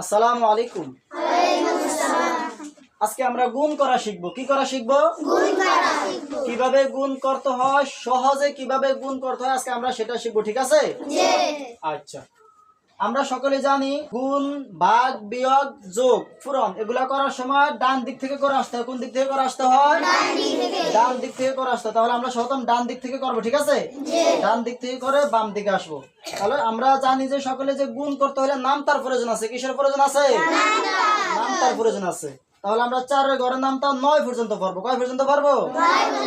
আসসালামু আলাইকুম। আজকে আমরা গুণ করা শিখব। কি করা কীভাবে গুণ করতে হয়, সহজে কীভাবে গুণ করতে হয়, আজকে আমরা সেটা ঠিক আছে? আচ্ছা। আমরা সকলে জানি গুণ ভাগ বিয়োগ, যোগ, পূরণ, এগুলা করার সময় ডান দিক থেকে করে আসতে হয়। কোন দিক থেকে করে আসতে হয়? ডান দিক থেকে করে আসতে হয়। তাহলে আমরা সপ্রথম ডান দিক থেকে করব, ঠিক আছে? ডান দিক থেকে করে বাম দিকে আসব। তাহলে আমরা জানি যে সকলে যে গুণ করতে হলে নাম তার প্রয়োজন আছে কিসের প্রয়োজন আছে? নাম তার। প্রয়োজন আছে। তাহলে আমরা চারের ঘরের নামটা নয় পর্যন্ত পারব। কয় পর্যন্ত পারব?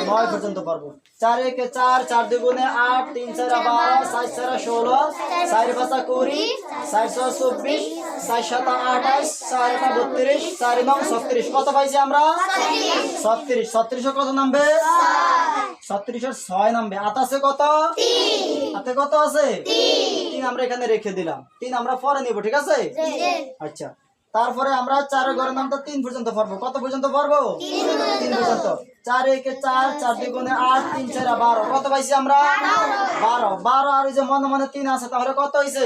নয় পর্যন্ত। পারব। চার একে চার চার দুগুণে আট তিন চার বারো চার চার ষোলো চার পাঁচা কুড়ি চার ছয় চব্বিশ চার সাত আঠাশ চার বত্রিশ চার নং ছত্রিশ। কত পাইছি আমরা? ছত্রিশ। ছত্রিশে। কত নামবে? ছত্রিশের ছয় নামবে। আতাশে কত? হাতে কত আছে? তিন। আমরা এখানে রেখে দিলাম। তিন আমরা পরে নিব ঠিক আছে? আচ্ছা। তারপরে আমরা চার ঘরের নামটা তিন পর্যন্ত পারব কত পর্যন্ত পারব তিন পর্যন্ত। চার একে চার চার দুগুণে আট তিন চার বারো। কত পাইছি আমরা? বারো। বারো। আর ওই যে মনে মনে তিন আছে তাহলে কত হয়েছে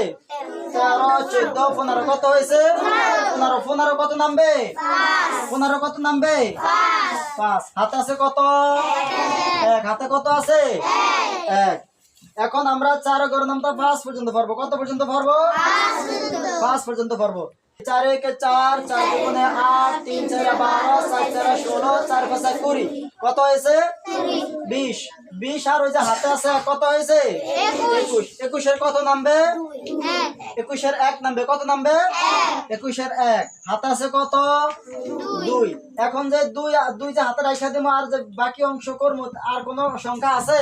তেরো। চোদ্দ পনেরো। কত হয়েছে পনেরো কত নামবে? পনেরো কত নামবে? পাঁচ। হাতে আছে কত? এক। হাতে কত আছে? এক। এখন আমরা চার ঘরের নামটা পাঁচ পর্যন্ত পারব কত পর্যন্ত পারব পাঁচ পর্যন্ত। পারব চার একে চার চার দুগুণে আট তিন চার বারো চার চার ষোলো চার পাঁচা কুড়ি। কত হয়েছে? বিশ বিশ আর ওই যে হাতে আছে কত হয়েছে? একুশ। একুশের কত নামবে? একুশের এক নামবে। কত নামবে? একুশের এক। হাতে আছে কত? দুই। এখন যে দুই দুই যে হাতে রাখা দেবো আর যে বাকি অংশ করব আর কোনো সংখ্যা আছে?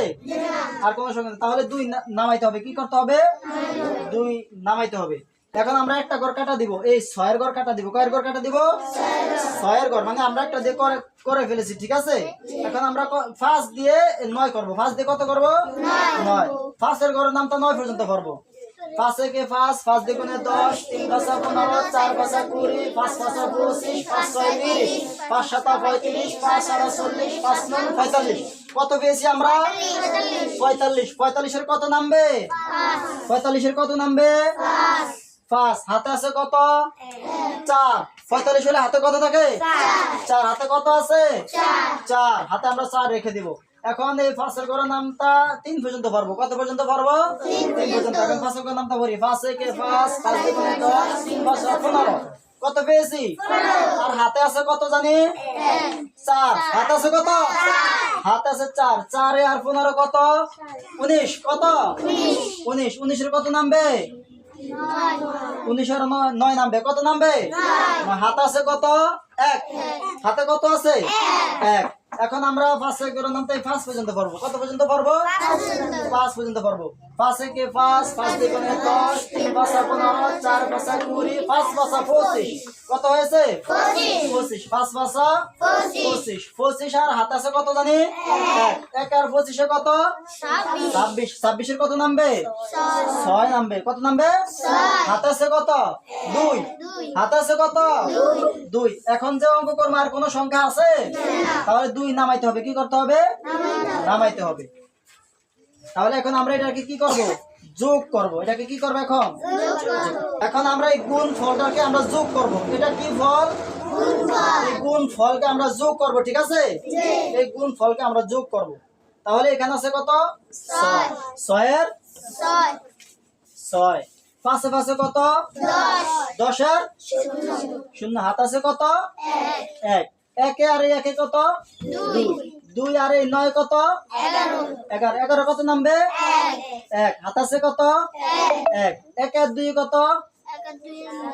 আর কোনো সংখ্যা তাহলে দুই নামাইতে হবে। কি করতে হবে। দুই নামাইতে হবে। এখন আমরা একটা গড় কাটা দিব। এই ছয়ের গড় কাটা দিব। কয়ের গড় কাটা দিব? ছয়ের গড় মানে আমরা একটা দিয়ে করে করে ফেলেছি ঠিক আছে? এখন আমরা ফার্স্ট দিয়ে নয় করব। ফার্স্ট দিয়ে কত করব? নয়। ফার্স্টের গড়ের নামটা নয় পর্যন্ত করব। পাঁচ একে পাঁচ? পাঁচ দুগুণে দশ তিন পাঁচা পনেরো চার পাঁচা কুড়ি পাঁচ পাঁচা পঁচিশ পাঁচ ছয় তিরিশ পাঁচ সাতা পঁয়ত্রিশ পাঁচ সাতা চল্লিশ পাঁচ নয় পঁয়তাল্লিশ। কত পেয়েছি আমরা? পঁয়তাল্লিশ। পঁয়তাল্লিশের কত নামবে? পঁয়তাল্লিশের কত নামবে? পাঁচ, হাতে আছে কত? চার। পঁয়তাল্লিশ হলে হাতে কত থাকে? চার। হাতে কত আছে? চার। হাতে আমরা চার রেখে দিব। এখন এই ফাঁসের করে নামটা তিন পর্যন্ত পারব কত পর্যন্ত পারব তিন পর্যন্ত। এখন ফাঁসের করে নামটা ভরি। একে পাঁচ পাঁচ দশ পনেরো। কত পেয়েছি? আর হাতে আছে কত জানি? চার। হাতে আছে কত? হাতে আছে চার। চারে আর পনেরো কত? উনিশ। কত? উনিশ। উনিশের কত নামবে? উনিশের নয় নয় নামবে। কত নামবে? হাত আছে কত? এক। হাতে কত আছে? এক। এখন আমরা এক করে নামতে পাঁচ পর্যন্ত পারব কত পর্যন্ত পারব পাঁচ পর্যন্ত। পারব পাঁচ একে পাঁচ পাঁচ দুগুণে দশ তিন পাঁচা পনেরো চার পাঁচা কুড়ি পাঁচ পাঁচা পঁচিশ। কত হয়েছে? পঁচিশ। পাঁচ পাঁচা পঁচিশ। পঁচিশ। আর হাত আছে কত জানি? এক। এক আর পঁচিশে কত? ছাব্বিশ। ছাব্বিশের কত নামবে? ছয়। নামবে। কত নামবে? হাতে আছে কত? দুই। হাতে আছে কত? দুই। এখন যে অঙ্ক করব আর কোনো সংখ্যা আছে? তাহলে দুই নামাইতে হবে কি করতে হবে? নামাইতে হবে। তাহলে এখন আমরা এটাকে কি করব? যোগ করব। এটাকে কি করব এখন? এখন আমরা এই গুণ ফলটাকে আমরা যোগ করব। এটা কি ফল? এই গুণ ফলকে আমরা যোগ করব ঠিক আছে? এই গুণ ফলকে আমরা যোগ করব। তাহলে এখানে আছে কত? ছয়ের? ছয়। পাশে পাশে কত? দশের? শূন্য। হাত আছে কত? এক। একে আর একে কত? দুই। আর এই নয় কত? এগারো। এগারো। কত নামবে? এক। হাত আছে কত? এক। এক। আর দুই কত?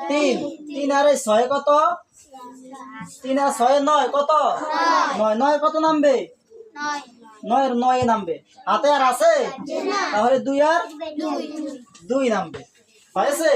তিন। তিন আর এই ছয় কত? তিন আর ছয় নয় কত? নয়। নয়। কত নামবে? নয়ের নয় নামবে। হাতে আর আছে? তাহলে দুই আর দুই। নামবে। হয়েছে?